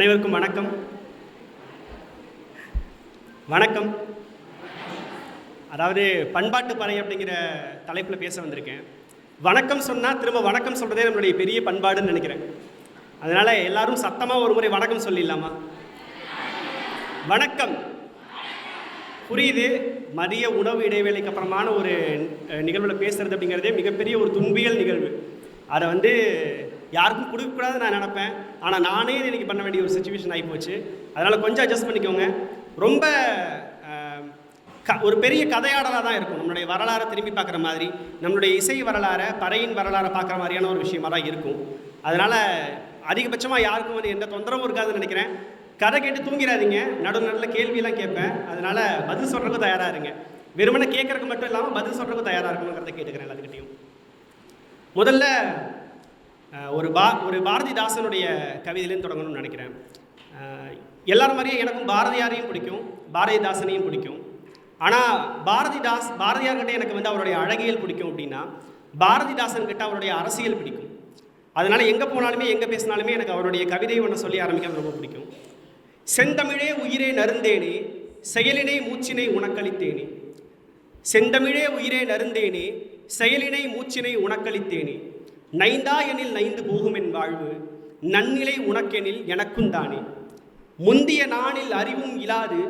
அனைவருக்கும் வணக்கம். வணக்கம். அதாவது பண்பாட்டு பறை அப்படிங்கிற தலைப்பில் பேச வந்திருக்கேன். வணக்கம் சொன்னால் திரும்ப வணக்கம் சொல்கிறதே நம்மளுடைய பெரிய பண்பாடுன்னு நினைக்கிறேன். அதனால் எல்லாரும் சத்தமாக ஒரு முறை வணக்கம் சொல்லிடலாமா? வணக்கம். புரியுது. மதிய உணவு இடைவேளைக்கு அப்புறமான ஒரு நிகழ்வில் பேசுறது அப்படிங்கிறதே மிகப்பெரிய ஒரு துன்பியல் நிகழ்வு. அதை வந்து யாருக்கும் கொடுக்கக்கூடாதுன்னு நான் நினப்பேன். ஆனால் நானே இன்னைக்கு பண்ண வேண்டிய ஒரு சுச்சுவேஷன் ஆகி போச்சு அதனால் கொஞ்சம் அட்ஜஸ்ட் பண்ணிக்கோங்க. ரொம்ப க ஒரு பெரிய கதையாடலாக தான் இருக்கும். நம்மளுடைய வரலாறை திரும்பி பார்க்குற மாதிரி நம்மளுடைய இசை வரலாறை பறையின் வரலாறை பார்க்குற மாதிரியான ஒரு விஷயமா தான் இருக்கும். அதனால் அதிகபட்சமாக யாருக்கும் வந்து எந்த தொந்தரவும் இருக்காதுன்னு நினைக்கிறேன். கதை கேட்டு தூங்கிடாதீங்க. நடு நடுவில் கேள்வியெல்லாம் கேட்பேன். அதனால் பதில் சொல்கிறதுக்கு தயாராக இருங்க. வெறுமனை கேட்கறதுக்கு மட்டும் இல்லாமல் பதில் சொல்கிறதுக்கு தயாராக இருக்கணுங்கிறத கேட்டுக்கிறேன் எல்லாத்துக்கிட்டையும். முதல்ல ஒரு பா ஒரு பாரதிதாசனுடைய கவிதையிலேருந்து தொடங்கணும்னு நினைக்கிறேன். அஹ், எல்லாரும் மாதிரியே எனக்கும் பாரதியாரையும் பிடிக்கும் பாரதிதாசனையும் பிடிக்கும். ஆனால் பாரதிதாஸ் பாரதியார்கிட்ட எனக்கு வந்து அவருடைய அழகியல் பிடிக்கும் அப்படின்னா பாரதிதாசன் கிட்ட அவருடைய அரசியல் பிடிக்கும். அதனால் எங்கே போனாலுமே எங்கே பேசினாலுமே எனக்கு அவருடைய கவிதையை ஒன்று சொல்லி ஆரம்பிக்க ரொம்ப பிடிக்கும். செந்தமிழே உயிரே நருந்தேனே செயலினை மூச்சினை உனக்களித்தேனே. செந்தமிழே உயிரே நருந்தேனே செயலினை மூச்சினை உனக்களித்தேனே. நைந்தா எனில் நைந்து போகும் என் வாழ்வு நன்னிலை உனக்கெனில் எனக்கும் தானே. முந்திய நாளில் அறிவும் இலாது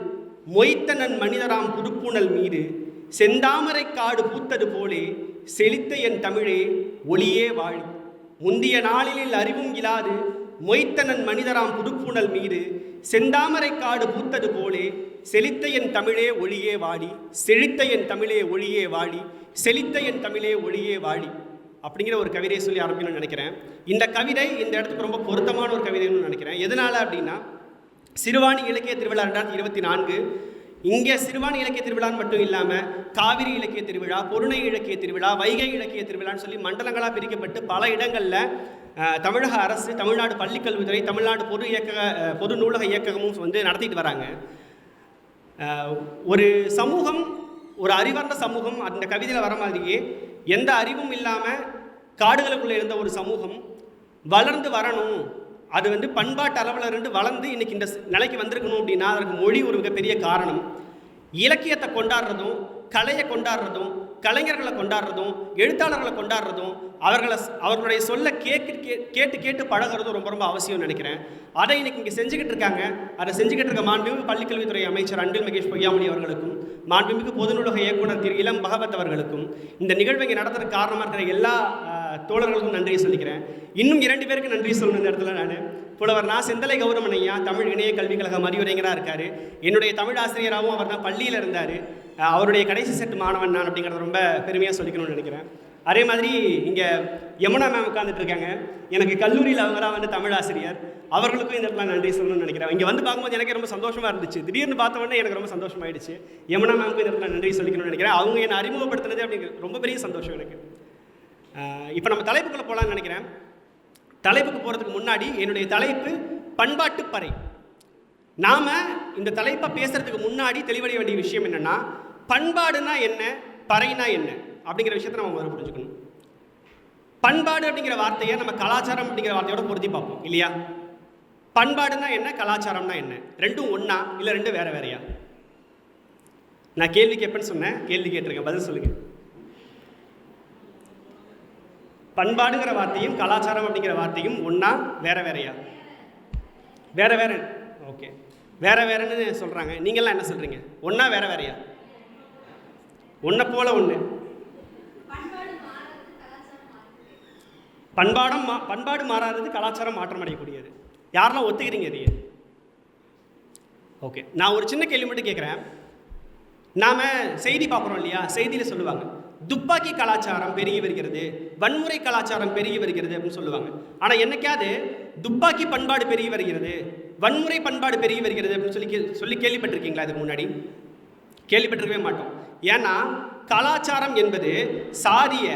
மொய்த்த நன் மனிதராம் புதுப்புணல் மீது செந்தாமரை காடு பூத்தது போலே செழித்த என் தமிழே ஒளியே வாழி. முந்திய நாளிலில் அறிவும் இலாது மொய்த்த நன் மனிதராம் புதுப்புணல் மீது செந்தாமரை காடு பூத்தது போலே செழித்த என் தமிழே ஒளியே வாடி செழித்த என் தமிழே ஒளியே வாடி செழித்த என் தமிழே ஒளியே வாடி. அப்படிங்கிற ஒரு கவிதையை சொல்லி ஆரம்பிக்கணும்னு நினைக்கிறேன். இந்த கவிதை இந்த இடத்துக்கு ரொம்ப பொருத்தமான ஒரு கவிதைன்னு நினைக்கிறேன். எதனால் அப்படின்னா சிறுவாணி இலக்கிய திருவிழா ரெண்டாயிரத்தி இருபத்தி நான்கு இங்கே சிறுவாணி இலக்கிய திருவிழான்னு மட்டும் இல்லாமல் காவிரி இலக்கிய திருவிழா பொருணை இலக்கிய திருவிழா வைகை இலக்கிய திருவிழான்னு சொல்லி மண்டலங்களாக பிரிக்கப்பட்டு பல இடங்களில் தமிழக அரசு தமிழ்நாடு பள்ளிக்கல்வித்துறை தமிழ்நாடு பொது இயக்கக பொது நூலக இயக்ககமும் வந்து நடத்திட்டு வராங்க. ஒரு சமூகம் ஒரு அறிவார்ந்த சமூகம் அந்த கவிதையில் வர மாதிரியே எந்த அறிவும் இல்லாமல் காடுகளுக்குள்ளே இருந்த ஒரு சமூகம் வளர்ந்து வரணும். அது வந்து பண்பாட்டு அளவில் இருந்து வளர்ந்து இன்னைக்கு இந்த நிலைக்கு வந்திருக்கணும் அப்படின்னா அதற்கு மொழி ஒரு மிகப்பெரிய காரணம். இலக்கியத்தை கொண்டாடுறதும் கலையை கொண்டாடுறதும் கலைஞர்களை கொண்டாடுறதும் எழுத்தாளர்களை கொண்டாடுறதும் அவர்களை அவர்களுடைய சொல்ல கேட்டு கே கேட்டு கேட்டு பழகுறதும் ரொம்ப ரொம்ப அவசியம்னு நினைக்கிறேன். அதை இன்னைக்கு இங்கே செஞ்சுக்கிட்டு இருக்காங்க. அதை செஞ்சுக்கிட்டு இருக்க மாண்புமிகு பள்ளிக்கல்வித்துறை அமைச்சர் அன்பில் மகேஷ் பொய்யாமணி அவர்களுக்கும் மாண்புமிகு பொதுநூலக இயக்குனர் திரு இளம் பகவத் அவர்களுக்கும் இந்த நிகழ்வை இங்கே நடத்துறதுக்கு காரணமாக இருக்கிற எல்லா தோழர்களுக்கும் நன்றியை சொல்லிக்கிறேன். இன்னும் இரண்டு பேருக்கு நன்றி சொல்லணும் இந்த இடத்துல நான். புலவர் நான் செந்தலை கௌரவன் ஐயா தமிழ் இணைய கல்விக் கழக மதியுரைஞராக இருக்கார். என்னுடைய தமிழ் ஆசிரியராகவும் அவர் தான் பள்ளியில் இருந்தார். அவருடைய கடைசி செட் மாணவன் நான் அப்படிங்கிறத ரொம்ப பெருமையாக சொல்லிக்கணும்னு நினைக்கிறேன். அதே மாதிரி இங்கே யமுனா மேம் உட்காந்துட்டு இருக்காங்க. எனக்கு கல்லூரியில் அவங்க தான் வந்து தமிழ் ஆசிரியர். அவர்களுக்கும் இந்த இடத்துல நன்றி சொல்லணும்னு நினைக்கிறேன். இங்கே வந்து பார்க்கும்போது எனக்கு ரொம்ப சந்தோஷமாக இருந்துச்சு. திடீர்னு பார்த்த உடனே எனக்கு ரொம்ப சந்தோஷமாயிடுச்சு. யமுனா மேமுக்கும் இந்த இடத்துல நன்றி சொல்லிக்கணும்னு நினைக்கிறேன். அவங்க என்னை அறிமுகப்படுத்தினது அப்படிங்கிற ரொம்ப பெரிய சந்தோஷம் எனக்கு. இப்போ நம்ம தலைப்புக்குள்ளே போகலான்னு நினைக்கிறேன். தலைப்புக்கு போகிறதுக்கு முன்னாடி என்னுடைய தலைப்பு பண்பாட்டு பறை. நாம் இந்த தலைப்பை பேசுகிறதுக்கு முன்னாடி தெளிவடைய வேண்டிய விஷயம் என்னென்னா பண்பாடுனா என்ன பறைனா என்ன அப்படிங்கிற விஷயத்த நம்ம முதல்ல புரிஞ்சுக்கணும். பண்பாடு அப்படிங்கிற வார்த்தையை நம்ம கலாச்சாரம் அப்படிங்கிற வார்த்தையோட பொருத்தி பார்ப்போம் இல்லையா? பண்பாடுனா என்ன கலாச்சாரம்னா என்ன? ரெண்டும் ஒன்றா இல்லை ரெண்டும் வேறு வேறையா? நான் கேள்வி கேட்பேன்னு சொன்னேன் கேள்வி கேட்டிருக்கேன் பதில் சொல்லுங்கள் பண்பாடுங்கிற வார்த்தையும் கலாச்சாரம் அப்படிங்கிற வார்த்தையும் ஒன்றா வேற வேறையா? வேற வேற. ஓகே. வேற வேறன்னு சொல்கிறாங்க நீங்கள்லாம் என்ன சொல்கிறீங்க ஒன்றா வேற வேறையா? ஒன்றை போல ஒன்று பண்பாடம் மா பண்பாடு மாறாதது கலாச்சாரம் மாற்றம் அடையக்கூடியது. யாரெல்லாம் ஒத்துக்கிறீங்க இது ஓகே. நான் ஒரு சின்ன கேள்வி மட்டும் கேட்குறேன் நாம் செய்தி பார்க்குறோம் இல்லையா? செய்தியில் சொல்லுவாங்க. துப்பாக்கி கலாச்சாரம் பெருகி வருகிறது வன்முறை கலாச்சாரம் பெருகி வருகிறது அப்படின்னு சொல்லுவாங்க. ஆனால் என்னைக்காவது துப்பாக்கி பண்பாடு பெருகி வருகிறது வன்முறை பண்பாடு பெருகி வருகிறது அப்படின்னு சொல்லி சொல்லி கேள்விப்பட்டிருக்கீங்களா இதுக்கு முன்னாடி? கேள்விப்பட்டிருக்கவே மாட்டோம். ஏன்னா கலாச்சாரம் என்பது சாதிய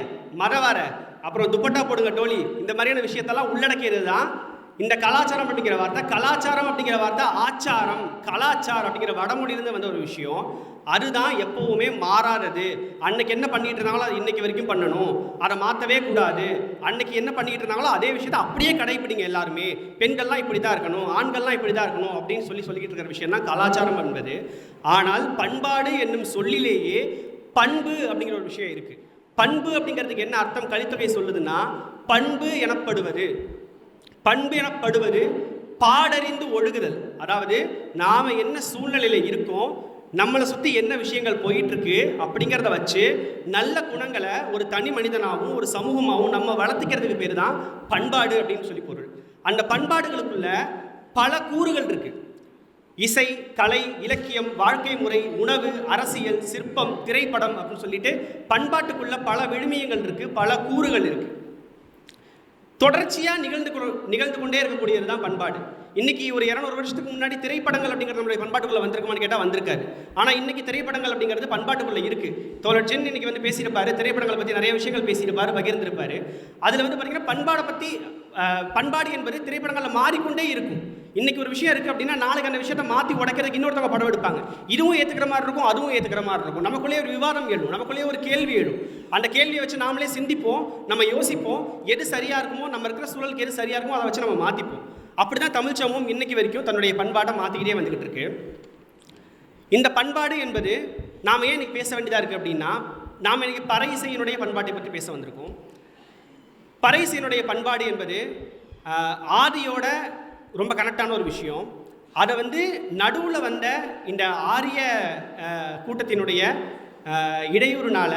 மதவார அப்புறம் துப்பட்டா போடுங்க டோலி இந்த மாதிரியான விஷயத்தெல்லாம் உள்ளடக்கியது தான் இந்த கலாச்சாரம் அப்படிங்கிற வார்த்தை கலாச்சாரம் அப்படிங்கிற வார்த்தை ஆச்சாரம் கலாச்சாரம் அப்படிங்கிற வடமொழியிலிருந்து வந்த ஒரு விஷயம். அதுதான் எப்பவுமே மாறாதது. அன்னைக்கு என்ன பண்ணிட்டு இருந்தாங்களோ அது இன்னைக்கு வரைக்கும் பண்ணணும். அதை மாற்றவே கூடாது. அன்னைக்கு என்ன பண்ணிட்டு இருந்தாங்களோ அதே விஷயத்தை அப்படியே கடைபிடிங்க எல்லாருமே. பெண்கள்லாம் இப்படி தான் இருக்கணும். ஆண்கள்லாம் இப்படி தான் இருக்கணும் அப்படின்னு சொல்லி சொல்லிக்கிட்டு இருக்கிற விஷயம் தான் கலாச்சாரம் என்பது. ஆனால் பண்பாடு என்னும் சொல்லிலேயே பண்பு அப்படிங்கிற ஒரு விஷயம் இருக்கு. பண்பு அப்படிங்கிறதுக்கு என்ன அர்த்தம்? கலித்தொகை சொல்லுதுன்னா பண்பு எனப்படுவது. பண்பினப்படுவது பாடறிந்து ஒழுகுதல். அதாவது நாம் என்ன சூழ்நிலையில் இருக்கோம் நம்மளை சுற்றி என்ன விஷயங்கள் போயிட்டுருக்கு அப்படிங்கிறத வச்சு நல்ல குணங்களை ஒரு தனி மனிதனாகவும் ஒரு சமூகமாகவும் நம்ம வளர்த்துக்கிறதுக்கு பேர் தான் பண்பாடு அப்படின்னு சொல்லி பொருள். அந்த பண்பாடுகளுக்குள்ள பல கூறுகள் இருக்குது இசை கலை இலக்கியம் வாழ்க்கை முறை உணவு அரசியல் சிற்பம் திரைப்படம் அப்படின்னு சொல்லிட்டு பண்பாட்டுக்குள்ள பல விழுமியங்கள் இருக்குது பல கூறுகள் இருக்குது தொடர்ச்சியாக நிகழ்ந்து நிகழ்ந்து கொண்டே இருக்கக்கூடியது தான் பண்பாடு. இன்னைக்கு ஒரு இரநூறு வருஷத்துக்கு முன்னாடி திரைப்படங்கள் அப்படிங்கிறது நம்மளுடைய பண்பாட்டுக்குள்ளே வந்திருக்குமான்னு கேட்டால் வந்திருக்காரு ஆனால் இன்னைக்கு திரைப்படங்கள் அப்படிங்கிறது பண்பாட்டுக்குள்ளே இருக்குது தோழர் ஜென் இன்னைக்கு வந்து பேசியிருப்பாரு திரைப்படங்களை பற்றி நிறைய விஷயங்கள் பேசியிருப்பாரு பகிர்ந்திருப்பாரு. அதில் வந்து பார்த்தீங்கன்னா பண்பாடை பற்றி பண்பாடு என்பது திரைப்படங்களில் மாறிக்கொண்டே இருக்கும். இன்னைக்கு ஒரு விஷயம் இருக்குது அப்படின்னா நாளைக்கு அந்த விஷயத்தை மாற்றி உடைக்கிறதுக்கு இன்னொருத்தவங்க படம் எடுப்பாங்க. இதுவும் ஏற்றுக்கிற மாதிரி இருக்கும் அதுவும் ஏற்றுக்கிற மாதிரி இருக்கும். நமக்குள்ளேயே ஒரு விவாதம் எழும் நமக்குள்ளேயே ஒரு கேள்வி எழும். அந்த கேள்வியை வச்சு நாமளே சிந்திப்போம் நம்ம யோசிப்போம் எது சரியாக இருக்குமோ நம்ம இருக்கிற சூழலுக்கு எது சரியாக இருக்குமோ அதை வச்சு நம்ம மாற்றிப்போம் அப்படி தான் தமிழ் சமூகம் இன்னைக்கு வரைக்கும் தன்னுடைய பண்பாட்டை மாற்றிக்கிட்டே வந்துக்கிட்டு இருக்கு. இந்த பண்பாடு என்பது நாம் ஏன் இன்றைக்கி பேச வேண்டியதாக இருக்குது அப்படின்னா நாம் இன்னைக்கு பறை இசையினுடைய பண்பாட்டை பற்றி பேச வந்திருக்கோம். பறை இசையினுடைய பண்பாடு என்பது ஆதியோட ரொம்ப கனெக்டான ஒரு விஷயம். அதை வந்து நடுவில் வந்த இந்த ஆரிய கூட்டத்தினுடைய இடையூறுனால் இடையூறுனால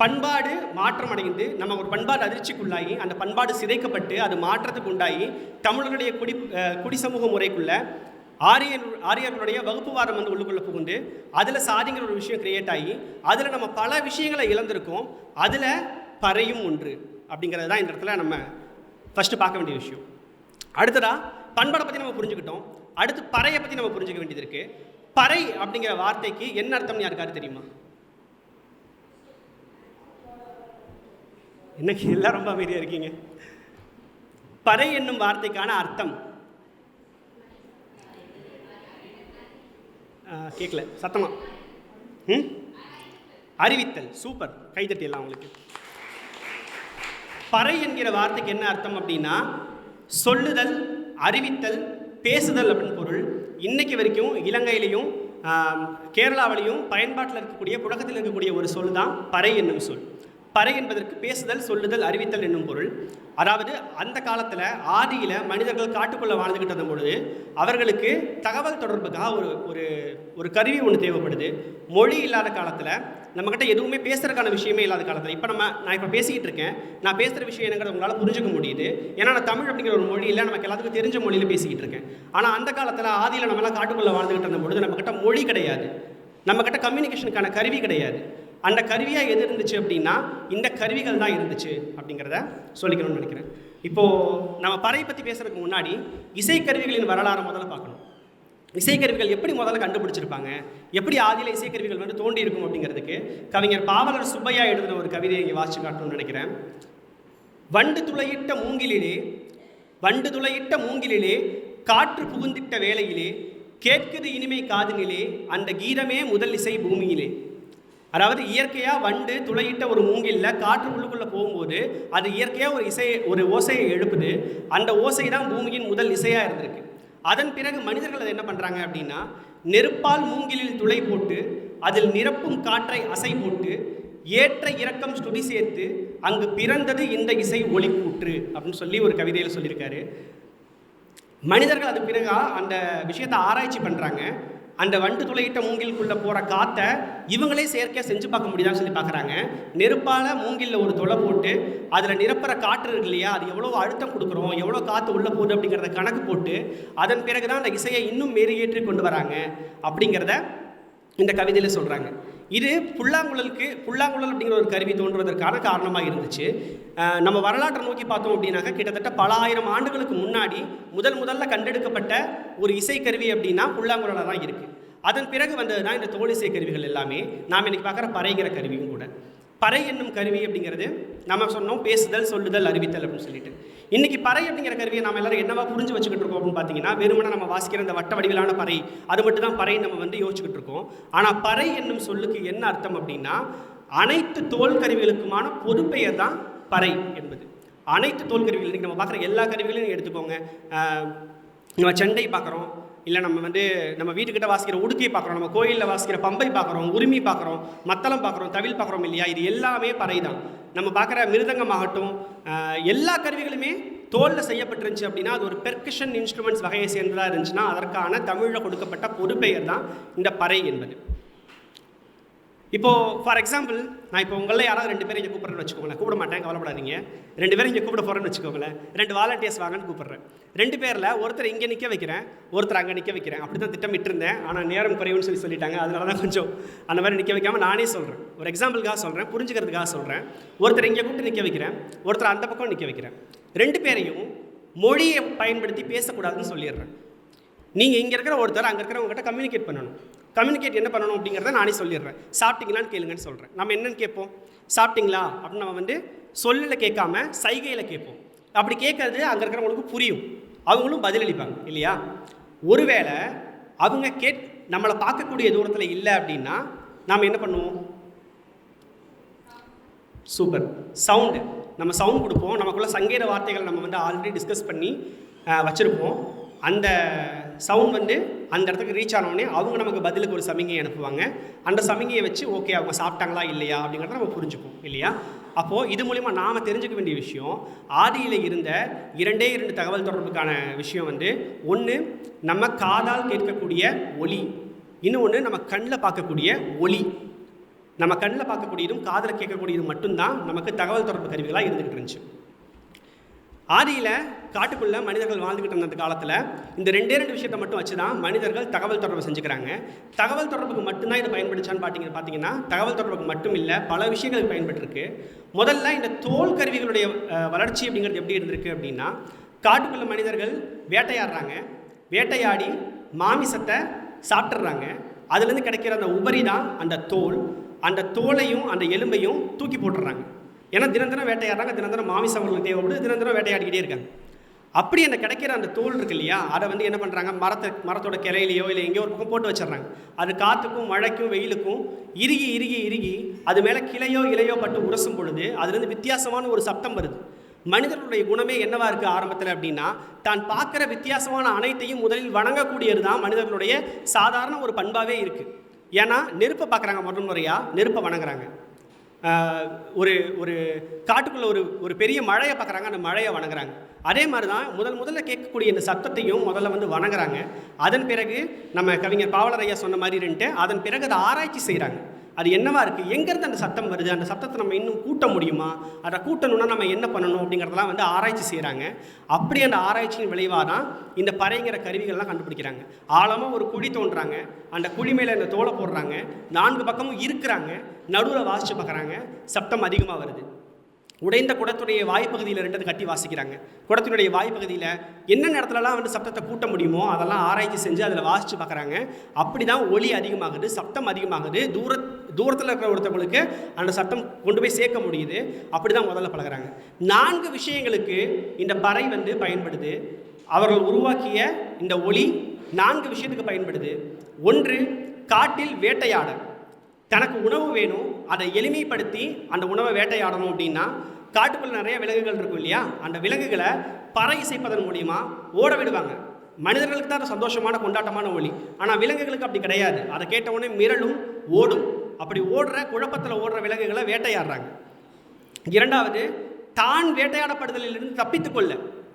பண்பாடு மாற்றம் அடைந்து நம்ம ஒரு பண்பாடு அதிர்ச்சிக்குள்ளாகி அந்த பண்பாடு சிதைக்கப்பட்டு அது மாற்றத்துக்கு உண்டாகி தமிழர்களுடைய குடி குடி சமூக முறைக்குள்ள ஆரியர் ஆரியர்களுடைய வகுப்புவாதம் வந்து உள்ளுக்குள்ளே புகுந்து அதில் சாதிங்கிற ஒரு விஷயம் கிரியேட் ஆகி அதில் நம்ம பல விஷயங்களை இழந்திருக்கோம் அதில் பறையும் ஒன்று அப்படிங்கிறது தான் இந்த இடத்துல நம்ம ஃபஸ்ட்டு பார்க்க வேண்டிய விஷயம். அடுத்ததாக பண்பாடை பற்றி நம்ம புரிஞ்சுக்கிட்டோம். அடுத்து பறையை பற்றி நம்ம புரிஞ்சுக்க வேண்டியது இருக்குது பறை அப்படிங்கிற வார்த்தைக்கு என்ன அர்த்தம்னு யாருக்காரு தெரியுமா? இன்னைக்கு எல்லாம் ரொம்ப அமைதியாக இருக்கீங்க. பறை என்னும் வார்த்தைக்கான அர்த்தம். கேட்கல சத்தமா? ம்? அறிவித்தல். சூப்பர். கைதட்டிடலாம் உங்களுக்கு. பறை என்கிற வார்த்தைக்கு என்ன அர்த்தம் அப்படின்னா சொல்லுதல் அறிவித்தல் பேசுதல் அப்படின்னு பொருள். இன்னைக்கு வரைக்கும் இலங்கையிலையும் கேரளாவிலையும் பயன்பாட்டில் இருக்கக்கூடிய புழக்கத்தில் இருக்கக்கூடிய ஒரு சொல் தான் பறை என்னும் சொல். பறை என்பதற்கு பேசுதல் சொல்லுதல் அறிவித்தல் என்னும் பொருள். அதாவது அந்த காலத்தில் ஆதியில் மனிதர்கள் காட்டுக்குள்ளே வாழ்ந்துக்கிட்டு இருந்த பொழுது அவர்களுக்கு தகவல் தொடர்புக்காக ஒரு ஒரு ஒரு கருவி ஒன்று தேவைப்படுது. மொழி இல்லாத காலத்தில் நம்மக்கிட்ட எதுவுமே பேசுறதுக்கான விஷயமே இல்லாத காலத்தில். இப்போ நம்ம நான் இப்போ பேசிக்கிட்டு இருக்கேன். நான் பேசுகிற விஷயம் என்னங்கிறத உங்களால் புரிஞ்சுக்க முடியுது. ஏன்னா நான் தமிழ் அப்படிங்கிற ஒரு மொழியில் நமக்கு எல்லாத்துக்கும் தெரிஞ்ச மொழியில் பேசிக்கிட்டு இருக்கேன். ஆனால் அந்த காலத்தில் ஆதியில் நம்மலாம் காட்டுக்குள்ளே வாழ்ந்துக்கிட்டு இருந்த பொழுது நம்மக்கிட்ட மொழி கிடையாது. நம்மக்கிட்ட கம்யூனிகேஷனுக்கான கருவி கிடையாது. அந்த கருவியாக எது இருந்துச்சு அப்படின்னா இந்த கருவிகள் தான் இருந்துச்சு அப்படிங்கிறத சொல்லிக்கணும்னு நினைக்கிறேன். இப்போது நம்ம பறை பற்றி பேசுகிறதுக்கு முன்னாடி இசைக்கருவிகளின் வரலாறு முதல்ல பார்க்கணும். இசைக்கருவிகள் எப்படி முதல்ல கண்டுபிடிச்சிருப்பாங்க? எப்படி ஆதியில் இசைக்கருவிகள் வந்து தோண்டி இருக்கும் அப்படிங்கிறதுக்கு கவிஞர் பாவலர் சுப்பையா எழுதின ஒரு கவிதையை இங்கே வாசிச்சு காட்டணும்னு நினைக்கிறேன். வண்டு துளையிட்ட மூங்கிலிலே வண்டு துளையிட்ட மூங்கிலிலே காற்று புகுந்திட்ட வேளையிலே கேட்குது இனிமை காதினிலே அந்த கீதமே முதல் இசை பூமியிலே. அதாவது இயற்கையாக வண்டு துளையிட்ட ஒரு மூங்கில்ல காற்று உள்ளுக்குள்ளே போகும்போது அது இயற்கையாக ஒரு இசையை ஒரு ஓசையை எழுப்புது. அந்த ஓசை தான் பூமியின் முதல் இசையாக இருந்திருக்கு. அதன் பிறகு மனிதர்கள் அதை என்ன பண்ணுறாங்க அப்படின்னா நெருப்பால் மூங்கிலில் துளை போட்டு அதில் நிரப்பும் காற்றை அசை போட்டு ஏற்ற இறக்கம் ஸ்துதி சேர்த்து அங்கு பிறந்தது இந்த இசை ஒளிக்கூற்று அப்படின்னு சொல்லி ஒரு கவிதையில் சொல்லியிருக்காரு. மனிதர்கள் அது பிறகா அந்த விஷயத்தை ஆராய்ச்சி பண்ணுறாங்க அந்த வண்டு துளையிட்ட மூங்கிலுக்குள்ளே போகிற காற்றை இவங்களே செயற்கையாக செஞ்சு பார்க்க முடியுதான்னு சொல்லி பார்க்குறாங்க. நெருப்பால் மூங்கிலில் ஒரு துளை போட்டு அதில் நிரப்புற காற்று இருக்கு இல்லையா அது எவ்வளோ அழுத்தம் கொடுக்குறோம் எவ்வளோ காற்று உள்ளே போகுது அப்படிங்கிறத கணக்கு போட்டு அதன் பிறகு தான் அந்த இசையை இன்னும் மெருகேற்றி கொண்டு வராங்க அப்படிங்கிறத இந்த கவிதையில் சொல்கிறாங்க இது புல்லாங்குழலுக்கு புல்லாங்குழல் அப்படிங்கிற ஒரு கருவி தோன்றுவதற்கான காரணமாக இருந்துச்சு. நம்ம வரலாற்றை நோக்கி பார்த்தோம் அப்படின்னாக்கா கிட்டத்தட்ட பல ஆயிரம் ஆண்டுகளுக்கு முன்னாடி முதல் முதல்ல கண்டெடுக்கப்பட்ட ஒரு இசைக்கருவி அப்படின்னா புல்லாங்குழலாக தான் இருக்குது அதன் பிறகு வந்தது தான் இந்த தோல் இசை கருவிகள் எல்லாமே. நாம் இன்றைக்கி பார்க்குற பறைகிற கருவியும் கூட. பறை என்னும் கருவி அப்படிங்கிறது நம்ம சொன்னோம் பேசுதல் சொல்லுதல் அறிவித்தல் அப்படின்னு சொல்லிட்டு. இன்னைக்கு பறை அப்படிங்கிற கருவியை நம்ம எல்லாரும் என்னவா புரிஞ்சு வச்சுக்கிட்டு இருக்கோம் அப்படின்னு பார்த்தீங்கன்னா வெறுமனை நம்ம வாசிக்கிற இந்த வட்ட வடிவிலான பறை அது மட்டும் தான் பறை நம்ம வந்து யோசிச்சுக்கிட்டு இருக்கோம். ஆனால் பறை என்னும் சொல்லுக்கு என்ன அர்த்தம் அப்படின்னா அனைத்து தோல் கருவிகளுக்குமான பொதுப்பெயர் தான் பறை என்பது. அனைத்து தோல் கருவிகள் இன்னைக்கு நம்ம பார்க்குற எல்லா கருவிகளையும் எடுத்துக்கோங்க. நம்ம செண்டை பார்க்குறோம். இல்லை நம்ம வந்து நம்ம வீட்டுக்கிட்ட வாசிக்கிற உடுக்கையை பார்க்குறோம் நம்ம கோயிலில் வாசிக்கிற பம்பை பார்க்குறோம் உரிமை பார்க்குறோம் மத்தளம் பார்க்குறோம் தவில் பார்க்குறோம் இல்லையா? இது எல்லாமே பறை தான் நம்ம பார்க்குற மிருதங்கமாகட்டும் ஆஹ் எல்லா கருவிகளுமே தோலில் செய்யப்பட்டிருந்துச்சு அப்படின்னா அது ஒரு பெர்கஷன் இன்ஸ்ட்ருமெண்ட்ஸ் வகையை சேர்ந்ததாக இருந்துச்சுன்னா அதற்கான தமிழில் கொடுக்கப்பட்ட பொறுப்பெயர் தான் இந்த பறை என்பது. இப்போது ஃபார் எக்ஸாம்பிள் நான் இப்போ உங்களில் யாராவது ரெண்டு பேரும் இங்கே கூப்பிட்றேன்னு வச்சுக்கோங்களேன். கூப்பிட மாட்டேன் கவலைப்படாதீங்க. ரெண்டு பேரும் இங்கே கூப்பிட போகிறேன்னு வச்சுக்கோங்களேன். ரெண்டு வாலண்டியர்ஸ் வாங்கன்னு கூப்பிட்றேன். ரெண்டு பேரில் ஒருத்தர் இங்கே நிற்க வைக்கிறேன் ஒருத்தர் அங்கே நிற்க வைக்கிறேன். அப்படி தான் திட்டமிட்டு இருந்தேன் ஆனால் நேரம் குறைவுன்னு சொல்லி சொல்லிட்டாங்க. அதனால தான் கொஞ்சம் அந்த மாதிரி நிற்க வைக்காமல் நானே சொல்கிறேன் ஒரு எக்ஸாம்பிளுக்காக சொல்கிறேன் புரிஞ்சுக்கிறதுக்காக சொல்கிறேன் ஒருத்தர் இங்கே கூப்பிட்டு நிற்க வைக்கிறேன் ஒருத்தர் அந்த பக்கம் நிற்க வைக்கிறேன். ரெண்டு பேரையும் மொழியை பயன்படுத்தி பேசக்கூடாதுன்னு சொல்லிடுறேன். நீங்கள் இங்கே இருக்கிற ஒருத்தர் அங்கே இருக்கிறவங்ககிட்ட கம்யூனிகேட் பண்ணணும். கம்யூனிகேட் என்ன பண்ணணும் அப்படிங்கிறத நானே சொல்லிடுறேன். சாப்பிட்டீங்களான்னு கேளுங்கன்னு சொல்கிறேன் நம்ம என்னென்னு கேட்போம்? சாப்பிட்டீங்களா? அப்படின்னு நம்ம வந்து சொல்லில் கேட்காம சைகையில் கேட்போம். அப்படி கேட்கறது அங்கே இருக்கிறவங்களுக்கு புரியும். அவங்களும் பதிலளிப்பாங்க இல்லையா? ஒருவேளை அவங்க கேட் நம்மளை பார்க்கக்கூடிய தூரத்தில் இல்லை அப்படின்னா நாம் என்ன பண்ணுவோம்? சூப்பர். சவுண்டு நம்ம சவுண்ட் கொடுப்போம். நமக்குள்ள சங்கீத வார்த்தைகள் நம்ம வந்து ஆல்ரெடி டிஸ்கஸ் பண்ணி வச்சுருப்போம். அந்த சவுண்ட் வந்து அந்த இடத்துக்கு ரீச் ஆனவுடனே அவங்க நமக்கு பதிலுக்கு ஒரு சமிகையை அனுப்புவாங்க. அந்த சமிகையை வச்சு ஓகே அவங்க சாப்பிட்டாங்களா இல்லையா அப்படிங்கிறத நம்ம புரிஞ்சுப்போம் இல்லையா? அப்போது இது மூலிமா நாம் தெரிஞ்சுக்க வேண்டிய விஷயம் ஆதியில் இருந்த இரண்டே இரண்டு தகவல் தொடர்புக்கான விஷயம் வந்து ஒன்று நம்ம காதால் கேட்கக்கூடிய ஒலி இன்னொன்று நம்ம கண்ணில் பார்க்கக்கூடிய ஒலி. நம்ம கண்ணில் பார்க்கக்கூடியதும் காதில் கேட்கக்கூடியதும் மட்டும்தான் நமக்கு தகவல் தொடர்பு கருவிகளாக இருந்துகிட்டு இருந்துச்சு. ஆதியில் காட்டுக்குள்ளே மனிதர்கள் வாழ்ந்துக்கிட்டு இருந்த காலத்தில் இந்த ரெண்டே ரெண்டு விஷயத்தை மட்டும் வச்சு தான் மனிதர்கள் தகவல் தொடர்பு செஞ்சுக்கிறாங்க. தகவல் தொடர்புக்கு மட்டும்தான் இதை பயன்படுச்சான்னு பார்த்தீங்க பார்த்தீங்கன்னா தகவல் தொடர்புக்கு மட்டும் இல்லை பல விஷயங்களுக்கு பயன்பட்டுருக்கு. முதல்ல இந்த தோல் கருவிகளுடைய வளர்ச்சி அப்படிங்கிறது எப்படி இருந்திருக்கு அப்படின்னா காட்டுக்குள்ள மனிதர்கள் வேட்டையாடுறாங்க. வேட்டையாடி மாமிசத்தை சாப்பிட்றாங்க அதுலேருந்து கிடைக்கிற அந்த உபரி தான் அந்த தோல். அந்த தோலையும் அந்த எலும்பையும் தூக்கி போட்டுடுறாங்க ஏன்னா தினம் தினம் வேட்டையாடுறாங்க. தினம் தினம் மாமிசம் அவங்களுக்கு தேவைப்படுது. தினம் தினம் வேட்டையாடிக்கிட்டே இருக்காங்க. அப்படி அந்த கிடைக்கிற அந்த தோல் இருக்கு இல்லையா அதை வந்து என்ன பண்ணுறாங்க மரத்தை மரத்தோட கிளையிலையோ இல்லை எங்கேயோ ஒரு பக்கம் போட்டு வச்சிடுறாங்க. அது காற்றுக்கும் மழைக்கும் வெயிலுக்கும் இறுகி இறுகி இறுகி அது மேலே கிளையோ இலையோ பட்டு உரசும் பொழுது அதுலேருந்து வித்தியாசமான ஒரு சத்தம் வருது. மனிதர்களுடைய குணமே என்னவா இருக்குது ஆரம்பத்தில் அப்படின்னா தான் பார்க்குற வித்தியாசமான அனைத்தையும் முதலில் வணங்கக்கூடியது தான் மனிதர்களுடைய சாதாரண ஒரு பண்பாகவே இருக்குது ஏன்னா நெருப்பை பார்க்குறாங்க முதல் முறையாக நெருப்பை வணங்குறாங்க. ஒரு ஒரு காட்டுக்குள்ளே ஒரு ஒரு பெரிய மழையை பார்க்குறாங்க அந்த மழையை வணங்குறாங்க. அதே மாதிரி தான் முதல் முதல்ல கேட்கக்கூடிய இந்த சத்தத்தையும் முதல்ல வந்து வணங்குறாங்க. அதன் பிறகு நம்ம கவிஞர் பாவலர் ஐயா சொன்ன மாதிரி இருந்துட்டு அதன் பிறகு அதை ஆராய்ச்சி செய்கிறாங்க அது என்னவா இருக்குது எங்கேருந்து அந்த சத்தம் வருது? அந்த சத்தத்தை நம்ம இன்னும் கூட்ட முடியுமா? அதை கூட்டணும்னா நம்ம என்ன பண்ணணும் அப்படிங்கிறதெல்லாம் வந்து ஆராய்ச்சி செய்கிறாங்க அப்படி அந்த ஆராய்ச்சியின் விளைவாக தான் இந்த பறைங்கிற கருவிகள்லாம் கண்டுபிடிக்கிறாங்க. ஆழமாக ஒரு குழி தோன்றாங்க. அந்த குழி மேலே அந்த தோலை போடுறாங்க. நான்கு பக்கமும் இருக்கிறாங்க. நடுவில் வாசித்து பார்க்குறாங்க. சத்தம் அதிகமாக வருது. உடைந்த குடத்துடைய வாய்ப்பகுதியில் ரெண்டது கட்டி வாசிக்கிறாங்க. குடத்தினுடைய வாய்ப்பகுதியில் என்னென்ன இடத்துலலாம் வந்து சப்தத்தை கூட்ட முடியுமோ அதெல்லாம் ஆராய்ச்சி செஞ்சு அதில் வாசித்து பார்க்குறாங்க அப்படி தான் ஒலி அதிகமாகுது சத்தம் அதிகமாகுது. தூர தூரத்தில் இருக்கிற ஒருத்தவங்களுக்கு அந்த சத்தம் கொண்டு போய் சேர்க்க முடியுது. அப்படி தான் முதல்ல பழகுறாங்க. நான்கு விஷயங்களுக்கு இந்த பறை வந்து பயன்படுது. அவர்கள் உருவாக்கிய இந்த ஒளி நான்கு விஷயத்துக்கு பயன்படுது. ஒன்று காட்டில் வேட்டையாட தனக்கு உணவு வேணும் அதை எளிமைப்படுத்தி அந்த உணவை வேட்டையாடணும் அப்படின்னா காட்டுக்குள்ள நிறைய விலங்குகள் இருக்கும் இல்லையா? அந்த விலங்குகளை பறை இசைப்பதன் மூலியமா ஓட விடுவாங்க. மனிதர்களுக்கு தான் சந்தோஷமான கொண்டாட்டமான ஒளி. ஆனால் விலங்குகளுக்கு அப்படி கிடையாது. அதை கேட்டவுடனே மிரளும் ஓடும். அப்படி ஓடுற குழப்பத்தில் ஓடுற விலங்குகளை வேட்டையாடுறாங்க. இரண்டாவது தான் வேட்டையாடப்படுதலிலிருந்து தப்பித்துக்கொள்ள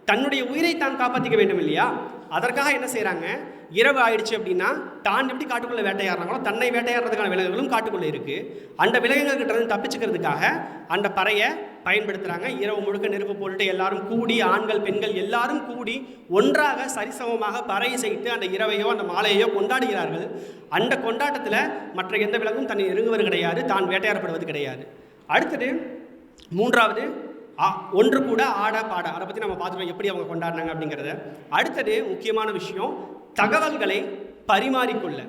தன்னுடைய உயிரை தான் காப்பாற்றிக்க வேண்டும் இல்லையா? அதற்காக என்ன செய்கிறாங்க இரவு ஆயிடுச்சு அப்படின்னா தான் எப்படி காட்டுக்குள்ளே வேட்டையாடுறாங்களோ தன்னை வேட்டையாடுறதுக்கான விலங்குகளும் காட்டுக்குள்ளே இருக்குது அந்த விலங்குகள்கிட்ட இருந்து தப்பிச்சுக்கிறதுக்காக அந்த பறையை பயன்படுத்துகிறாங்க இரவு முழுக்க நெருப்பு போட்டுட்டு எல்லாரும் கூடி ஆண்கள் பெண்கள் எல்லாரும் கூடி ஒன்றாக சரிசமமாக பறையை செய்து அந்த இரவையோ அந்த மாலையோ கொண்டாடுகிறார்கள். அந்த கொண்டாட்டத்தில் மற்ற எந்த விலங்கும் தன்னை நெருங்குவது கிடையாது தான் வேட்டையாடப்படுவது கிடையாது. அடுத்தது மூன்றாவது ஒன்று கூட ஆட பாட அதை பற்றி நம்ம பார்த்துட்டோம். எப்படி அவங்க கொண்டாடினாங்க அப்படிங்கிறத. அடுத்தது முக்கியமான விஷயம் தகவல்களை பரிமாறிக்கொள்ள.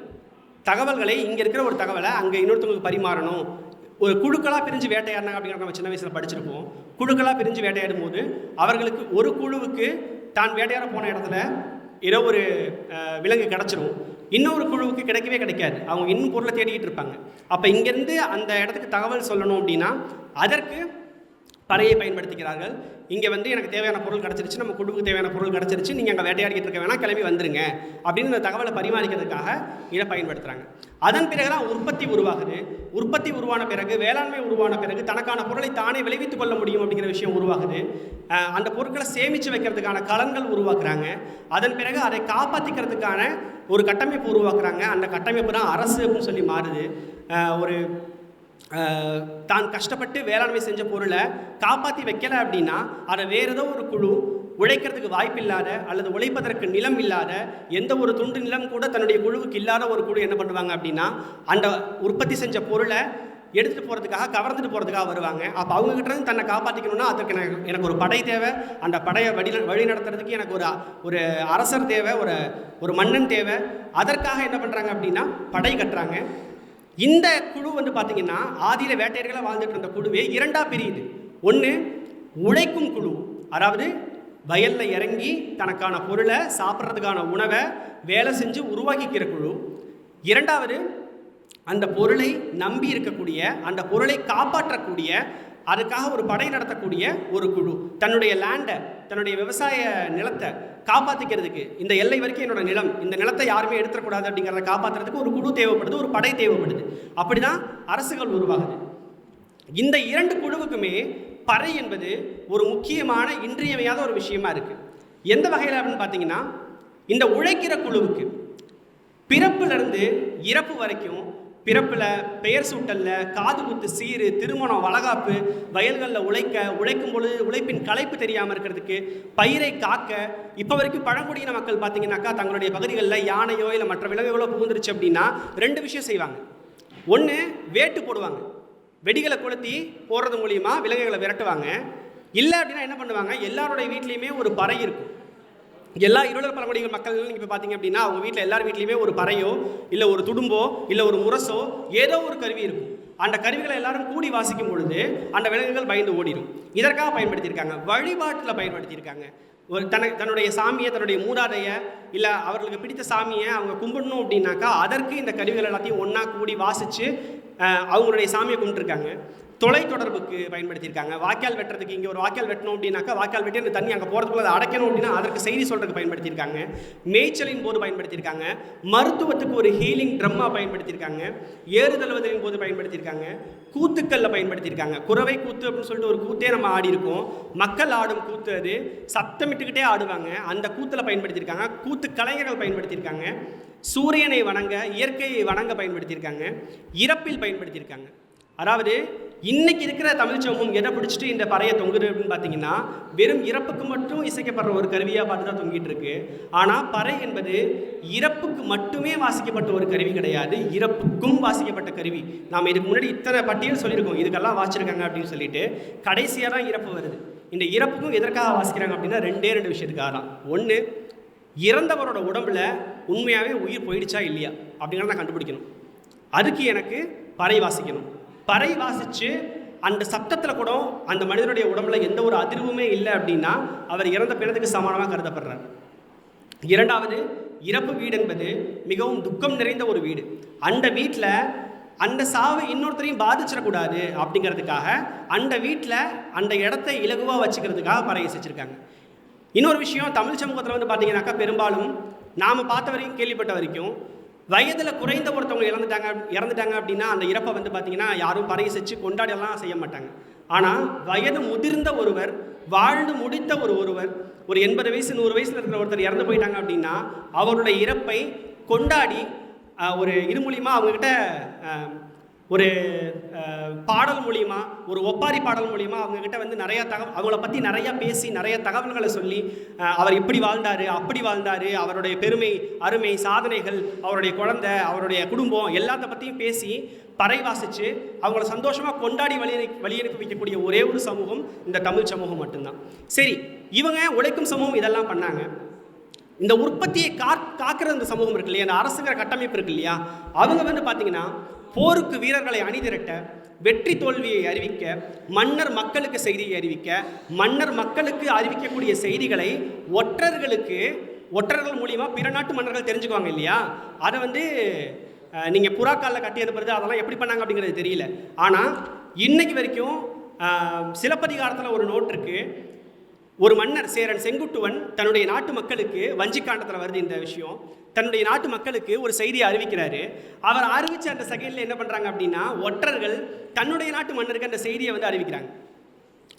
தகவல்களை இங்கே இருக்கிற ஒரு தகவலை அங்கே இன்னொருத்தவங்களுக்கு பரிமாறணும். ஒரு குழுக்களாக பிரிஞ்சு வேட்டையாடினாங்க அப்படிங்கிற நம்ம சின்ன வயசில் படிச்சிருப்போம். குழுக்களாக பிரிஞ்சு வேட்டையாடும் போது அவர்களுக்கு ஒரு குழுவுக்கு தான் வேட்டையாட போன இடத்துல ஏதோ ஒரு விலங்கு கிடச்சிரும். இன்னொரு குழுவுக்கு கிடைக்கவே கிடைக்காது. அவங்க இன்னும் பொருளை தேடிக்கிட்டு இருப்பாங்க. அப்போ இங்கேருந்து அந்த இடத்துக்கு தகவல் சொல்லணும் அப்படின்னா அதற்கு பறையை பயன்படுத்திக்கிறார்கள். இங்கே வந்து எனக்கு தேவையான பொருள் கிடச்சிருச்சு நம்ம குழுவுக்கு தேவையான பொருள் கிடச்சிருச்சு நீங்கள் அங்கே வேட்டையாடிக்கிட்டு இருக்க வேணால் கிளம்பி வந்துருங்க. அப்படின்னு இந்த தகவலை பரிமாறிக்கிறதுக்காக இதை பயன்படுத்துகிறாங்க அதன் பிறகு தான் உற்பத்தி உருவாகுது. உற்பத்தி உருவான பிறகு வேளாண்மை உருவான பிறகு தனக்கான பொருளை தானே விளைவித்துக் கொள்ள முடியும் அப்படிங்கிற விஷயம் உருவாகுது. அந்த பொருட்களை சேமித்து வைக்கிறதுக்கான கலன்கள் உருவாக்குறாங்க. அதன் பிறகு அதை காப்பாற்றிக்கிறதுக்கான ஒரு கட்டமைப்பு உருவாக்குறாங்க. அந்த கட்டமைப்பு தான் அரசு அப்படின்னு சொல்லி மாறுது. ஒரு தான் கஷ்டப்பட்டு வேளாண்மை செஞ்ச பொருளை காப்பாற்றி வைக்கல அப்படின்னா அதை வேறு ஏதோ ஒரு குழு உழைக்கிறதுக்கு வாய்ப்பில்லாத அல்லது உழைப்பதற்கு நிலம் இல்லாத எந்த ஒரு துண்டு நிலம் கூட தன்னுடைய குழுவுக்கு இல்லாத ஒரு குழு என்ன பண்ணுவாங்க அப்படின்னா அந்த உற்பத்தி செஞ்ச பொருளை எடுத்துகிட்டு போகிறதுக்காக கவர்ந்துட்டு போகிறதுக்காக வருவாங்க. அப்போ அவங்க தன்னை காப்பாற்றிக்கணும்னா அதுக்கு எனக்கு எனக்கு ஒரு படை தேவை. அந்த படையை வழி வழி நடத்துறதுக்கு எனக்கு ஒரு ஒரு அரசர் தேவை ஒரு ஒரு மன்னன் தேவை. அதற்காக என்ன பண்ணுறாங்க அப்படின்னா படை கட்டுறாங்க. இந்த குழு வந்து பார்த்தீங்கன்னா ஆதியில் வேட்டையர்களாக வாழ்ந்துட்டு இருந்த குழுவே இரண்டாக பிரியுது. ஒன்று உழைக்கும் குழு. அதாவது வயல்ல இறங்கி தனக்கான பொருளை சாப்பிட்றதுக்கான உணவை வேலை செஞ்சு உருவாக்கிக்கிற குழு. இரண்டாவது அந்த பொருளை நம்பி இருக்கக்கூடிய அந்த பொருளை காப்பாற்றக்கூடிய அதுக்காக ஒரு படை நடத்தக்கூடிய ஒரு குழு. தன்னுடைய லேண்டை தன்னுடைய விவசாய நிலத்தை காப்பாற்றிக்கிறதுக்கு இந்த எல்லை வரைக்கும் என்னோட நிலம் இந்த நிலத்தை யாருமே எடுத்துடக்கூடாது அப்படிங்கிறத காப்பாற்றுறதுக்கு ஒரு குழு தேவைப்படுது ஒரு படை தேவைப்படுது. அப்படிதான் அரசுகள் உருவாகுது. இந்த இரண்டு குழுவுக்குமே பறை என்பது ஒரு முக்கியமான இன்றியமையாத ஒரு விஷயமா இருக்கு. எந்த வகையில் அப்படின்னு பார்த்தீங்கன்னா இந்த உழைக்கிற குழுவுக்கு பிறப்பிலிருந்து இறப்பு வரைக்கும் பிறப்பில் பெயர் சூட்டல்ல காது குத்து சீரு திருமணம் வளகாப்பு வயல்களில் உழைக்க உழைக்கும் பொழுது உழைப்பின் களைப்பு தெரியாமல் இருக்கிறதுக்கு பயிரை காக்க இப்போ வரைக்கும் பழங்குடியின மக்கள் பார்த்தீங்கன்னாக்கா தங்களுடைய பகுதிகளில் யானையோ இல்லை மற்ற விலங்குகளோ புகுந்துருச்சு அப்படின்னா ரெண்டு விஷயம் செய்வாங்க. ஒன்று வேட்டு போடுவாங்க. வெடிகளை கொளுத்தி போடுறது மூலியமாக விலங்குகளை விரட்டுவாங்க. இல்லை அப்படின்னா என்ன பண்ணுவாங்க? எல்லாருடைய வீட்லேயுமே ஒரு பறை இருக்கும். எல்லா இருளர் பழங்குடிகள் மக்கள் நீங்கள் இப்போ பார்த்தீங்க அப்படின்னா அவங்க வீட்டில் எல்லார் வீட்லேயுமே ஒரு பறையோ இல்லை ஒரு துடும்போ இல்லை ஒரு முரசோ ஏதோ ஒரு கருவி இருக்கும். அந்த கருவிகளை எல்லாரும் கூடி வாசிக்கும் பொழுது அந்த விலங்குகள் பயந்து ஓடிடும் இதற்காக பயன்படுத்தியிருக்காங்க. வழிபாட்டில் பயன்படுத்தியிருக்காங்க. ஒரு தன தன்னுடைய சாமியை தன்னுடைய மூதாதைய இல்லை அவர்களுக்கு பிடித்த சாமியை அவங்க கும்பிடணும் அப்படின்னாக்கா அதற்கு இந்த கருவிகள் எல்லாத்தையும் ஒன்றா கூடி வாசித்து அவங்களுடைய சாமியை கும்பிட்டுருக்காங்க. தொலை தொடர்புக்கு பயன்படுத்தியிருக்காங்க. வாய்க்கால் வெட்டுறதுக்கு இங்கே ஒரு வாய்க்கால் வெட்டணும் அப்படின்னாக்கா வாய்க்கால் வெட்டி அந்த தண்ணி அங்கே போகிறதுக்குள்ள அதை அடைக்கணும் அப்படின்னா அதற்கு செய்தி சொல்கிறதுக்கு பயன்படுத்தியிருக்காங்க. மேய்ச்சலின் போது பயன்படுத்தியிருக்காங்க. மருத்துவத்துக்கு ஒரு ஹீலிங் ட்ரம்மாக பயன்படுத்தியிருக்காங்க. ஏறுதழுவதின் போது பயன்படுத்தியிருக்காங்க. கூத்துக்களில் பயன்படுத்தியிருக்காங்க. குறவை கூத்து அப்படின்னு சொல்லிட்டு ஒரு கூத்தே நம்ம ஆடி இருக்கோம். மக்கள் ஆடும் கூத்து அது. சத்தமிட்டுக்கிட்டே ஆடுவாங்க. அந்த கூத்தில் பயன்படுத்தியிருக்காங்க. கூத்து கலைஞர்கள் பயன்படுத்தியிருக்காங்க. சூரியனை வணங்க இயற்கையை வணங்க பயன்படுத்தியிருக்காங்க. இறப்பில் பயன்படுத்தியிருக்காங்க. அதாவது இன்னைக்கு இருக்கிற தமிழ் சமூகம் எதை பிடிச்சிட்டு இந்த பறையை தொங்குது அப்படின்னு பார்த்தீங்கன்னா வெறும் இறப்புக்கு மட்டும் இசைக்கப்படுற ஒரு கருவியாக பார்த்து தான் தொங்கிட்டு இருக்கு. ஆனால் பறை என்பது இறப்புக்கு மட்டுமே வாசிக்கப்பட்ட ஒரு கருவி கிடையாது. இறப்புக்கும் வாசிக்கப்பட்ட கருவி. நாம் இதுக்கு முன்னாடி இத்தனை பட்டியல் சொல்லியிருக்கோம். இதுக்கெல்லாம் வாசிச்சிருக்காங்க அப்படின்னு சொல்லிட்டு கடைசியாக தான் இறப்பு வருது. இந்த இறப்புக்கும் எதற்காக வாசிக்கிறாங்க அப்படின்னா ரெண்டே ரெண்டு விஷயத்துக்காக தான். ஒன்று இறந்தவரோட உடம்புல உண்மையாகவே உயிர் போயிடுச்சா இல்லையா? அப்படிங்கிறத நான் கண்டுபிடிக்கணும். அதுக்கு எனக்கு பறை வாசிக்கணும். பறை வாசித்து அந்த சப்தத்தில் கூட அந்த மனிதனுடைய உடம்புல எந்த ஒரு அதிர்வுமே இல்லை அப்படின்னா அவர் இறந்த பிணத்துக்கு சமானமாக கருதப்படுறார். இரண்டாவது இறப்பு வீடு என்பது மிகவும் துக்கம் நிறைந்த ஒரு வீடு. அந்த வீட்டில் அந்த சாவு இன்னொருத்தரையும் பாதிச்சிடக்கூடாது அப்படிங்கிறதுக்காக அந்த வீட்டில் அந்த இடத்த இலகுவாக வச்சுக்கிறதுக்காக பறையை வச்சிருக்காங்க இன்னொரு விஷயம் தமிழ் சமூகத்தில் வந்து பார்த்தீங்கன்னாக்கா பெரும்பாலும் நாம் பார்த்த வரைக்கும் கேள்விப்பட்ட வரைக்கும் வயதில் குறைந்த ஒருத்தவங்க இறந்துட்டாங்க இறந்துட்டாங்க அப்படின்னா அந்த இறப்பை வந்து பார்த்தீங்கன்னா யாரும் பறையசிச்சு கொண்டாடலாம் செய்ய மாட்டாங்க. ஆனால் வயது முதிர்ந்த ஒருவர் வாழ்ந்து முடித்த ஒரு ஒருவர் ஒரு எண்பது வயசு நூறு வயசில் இருக்கிற ஒருத்தர் இறந்து போயிட்டாங்க அப்படின்னா அவருடைய இறப்பை கொண்டாடி ஒரு இது மூலியமாக அவங்கக்கிட்ட ஒரு பாடல் மூலிமா ஒரு ஒப்பாரி பாடல் மூலிமா அவங்கக்கிட்ட வந்து நிறையா தகவல் அவங்கள பற்றி நிறையா பேசி நிறைய தகவல்களை சொல்லி அவர் இப்படி வாழ்ந்தார் அப்படி வாழ்ந்தார் அவருடைய பெருமை அருமை சாதனைகள் அவருடைய குழந்தை அவருடைய குடும்பம் எல்லாத்த பற்றியும் பேசி பறை வாசித்து அவங்கள சந்தோஷமாக கொண்டாடி வழி வழியனுப்பி வைக்கக்கூடிய ஒரே ஒரு சமூகம் இந்த தமிழ் சமூகம் மட்டும்தான். சரி இவங்க உழைக்கும் சமூகம் இதெல்லாம் பண்ணாங்க. இந்த உற்பத்தியை கா காக்கிற இந்த சமூகம் இருக்கு இல்லையா? இந்த அரசுங்கிற கட்டமைப்பு இருக்கு இல்லையா? அவங்க வந்து பார்த்தீங்கன்னா போருக்கு வீரர்களை அணிதிரட்ட வெற்றி தோல்வியை அறிவிக்க மன்னர் மக்களுக்கு செய்தியை அறிவிக்க மன்னர் மக்களுக்கு அறிவிக்கக்கூடிய செய்திகளை ஒற்றர்களுக்கு ஒற்றர்கள் மூலியமாக பிற நாட்டு மன்னர்கள் தெரிஞ்சுக்குவாங்க இல்லையா? அதை வந்து நீங்கள் புறாக்காலில் கட்டி அனுப்புறது அதெல்லாம் எப்படி பண்ணாங்க அப்படிங்கிறது தெரியல. ஆனால் இன்னைக்கு வரைக்கும் சிலப்பதிகாரத்தில் ஒரு நோட் இருக்குது ஒரு மன்னர் சேரன் செங்குட்டுவன் தன்னுடைய நாட்டு மக்களுக்கு வஞ்சிக்காண்டத்தில் வருது இந்த விஷயம். தன்னுடைய நாட்டு மக்களுக்கு ஒரு செய்தியை அறிவிக்கிறாரு. அவர் அறிவித்த அந்த செகண்டில் என்ன பண்ணுறாங்க அப்படின்னா ஒற்றர்கள் தன்னுடைய நாட்டு மன்னருக்கு அந்த செய்தியை வந்து அறிவிக்கிறாங்க.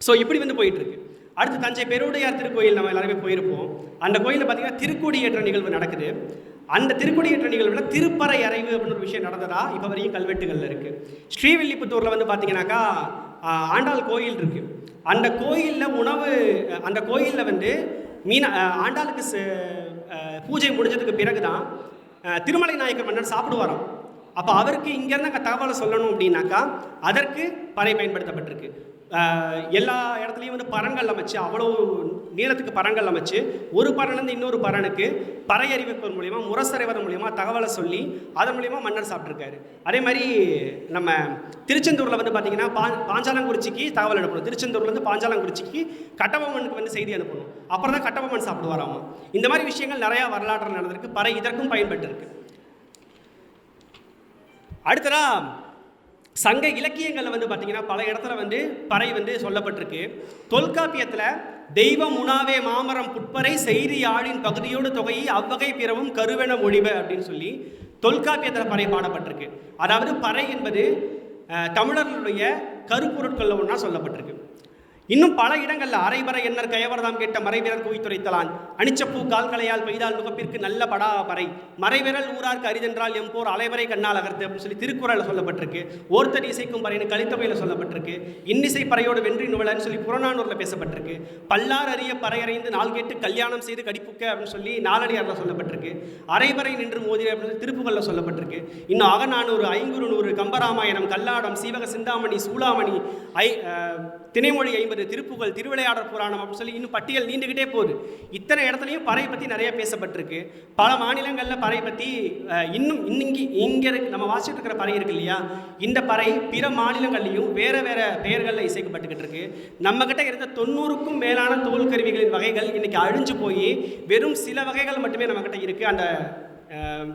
ஸோ இப்படி வந்து போயிட்டுருக்கு. அடுத்து தஞ்சை பெருவுடையார் திருக்கோயில் நம்ம எல்லாருமே போயிருப்போம். அந்த கோயிலில் பார்த்தீங்கன்னா திருக்கொடியேற்ற நிகழ்வு நடக்குது. அந்த திருக்கொடியேற்ற நிகழ்வில் திருப்பறை அறைவு அப்படின்னு ஒரு விஷயம் நடந்ததா இப்போ வரையும் கல்வெட்டுகளில் இருக்குது ஸ்ரீவில்லிபுத்தூரில் வந்து பார்த்தீங்கன்னாக்கா ஆண்டாள் கோயில் இருக்கு. அந்த கோயிலில் உணவு அந்த கோயிலில் வந்து மீன ஆண்டாளுக்கு ச- பூஜை முடிஞ்சதுக்கு பிறகு தான் திருமலை நாயக்கர் மன்னர் சாப்பிடுவாராம். அப்போ அவருக்கு இங்கேருந்து அங்கே தகவலை சொல்லணும் அப்படின்னாக்கா அதற்கு பறை பயன்படுத்தப்பட்டிருக்கு. எல்லா இடத்துலையும் வந்து பரங்கள் அமைச்சு அவ்வளோ நீளத்துக்கு பரங்கள் அமைச்சு ஒரு பரன்லேருந்து இன்னொரு பரனுக்கு பறை அறிவிப்பதன் மூலியமா முரசறைவதன் மூலியமா தகவலை சொல்லி அதன் மூலிமா மன்னர் சாப்பிட்ருக்காரு அதே மாதிரி நம்ம திருச்செந்தூரில் வந்து பார்த்தீங்கன்னா பா பாஞ்சாலங்குறிச்சிக்கு தகவல் அனுப்பணும். திருச்செந்தூர்லேருந்து பாஞ்சாலங்குறிச்சிக்கு கட்டபொம்மனுக்கு வந்து செய்தி அனுப்பணும். அப்புறம் தான் கட்டபொம்மன் சாப்பிடுவாராமா. இந்த மாதிரி விஷயங்கள் நிறையா வரலாற்றில் நடந்திருக்கு. பறை இதற்கும் பயன்பட்டிருக்கு அடுத்ததாக சங்க இலக்கியங்களில் வந்து பார்த்தீங்கன்னா பல இடத்துல வந்து பறை வந்து சொல்லப்பட்டிருக்கு. தொல்காப்பியத்தில் தெய்வம் உணாவே மாமரம் புட்பறை செய்தி ஆளின் பகுதியோடு தொகையை அவ்வகை பிறவும் கருவென மொழிப அப்படின்னு சொல்லி தொல்காப்பியத்தில் பறை பாடப்பட்டிருக்கு. அதாவது பறை என்பது தமிழர்களுடைய கருப்பொருட்களில் ஒன்றா சொல்லப்பட்டிருக்கு. இன்னும் பல இடங்களில் அரைபறை எண்ணர் கயவரதாம் கேட்ட மறைவிரல் குவித்துரைத்தலான் அனிச்சப்பூ கால்களையால் பெய்தால் முகப்பிற்கு நல்ல படா பறை மறைவிரல் ஊரார்க்கு அரிதென்றால் எம்போர் அலைவரை கண்ணால் அகர்த்து அப்படின்னு சொல்லி திருக்குறளில் சொல்லப்பட்டிருக்கு. ஓர்த்தடி இசைக்கும் பறைன்னு கலித்தொகையில் சொல்லப்பட்டிருக்கு. இன்னிசை பறையோடு வென்றி நுவலன்னு சொல்லி புறநானூரில் பேசப்பட்டிருக்கு. பல்லார் அறிய பறையறைந்து நாள் கேட்டு கல்யாணம் செய்து கடிப்புக்க அப்படின்னு சொல்லி நாலடியாரில் சொல்லப்பட்டிருக்கு. அரைபறை நின்று மோதிர அப்படின்னு சொல்லி திருப்புகளில் சொல்லப்பட்டிருக்கு. இன்னும் அகநானூறு ஐங்குறு நூறு கம்பராமாயணம் கல்லாடம் சீவக சிந்தாமணி சூளாமணி ஐ அஹ், திணைமொழி ஐம்பது திருப்புகழ் திருவிளையாடற் புராணம் அப்படின்னு சொல்லி இன்னும் பட்டியல் நீண்டுகிட்டே போகுது. இத்தனை இடத்துலையும் பறை பற்றி நிறைய பேசப்பட்டிருக்கு. பல மாநிலங்களில் பறை பற்றி இன்னும் இன்னிங்கி இங்கே இருக்கு நம்ம வாசிட்டு இருக்கிற பறை இருக்கு இல்லையா? இந்த பறை பிற மாநிலங்கள்லையும் வேற வேற பெயர்களில் இசைக்கப்பட்டுக்கிட்டு இருக்கு நம்மக்கிட்ட இருந்த தொண்ணூறுக்கும் மேலான தோல் கருவிகளின் வகைகள் இன்னைக்கு அழிஞ்சு போய் வெறும் சில வகைகள் மட்டுமே நம்மக்கிட்ட இருக்குது அந்த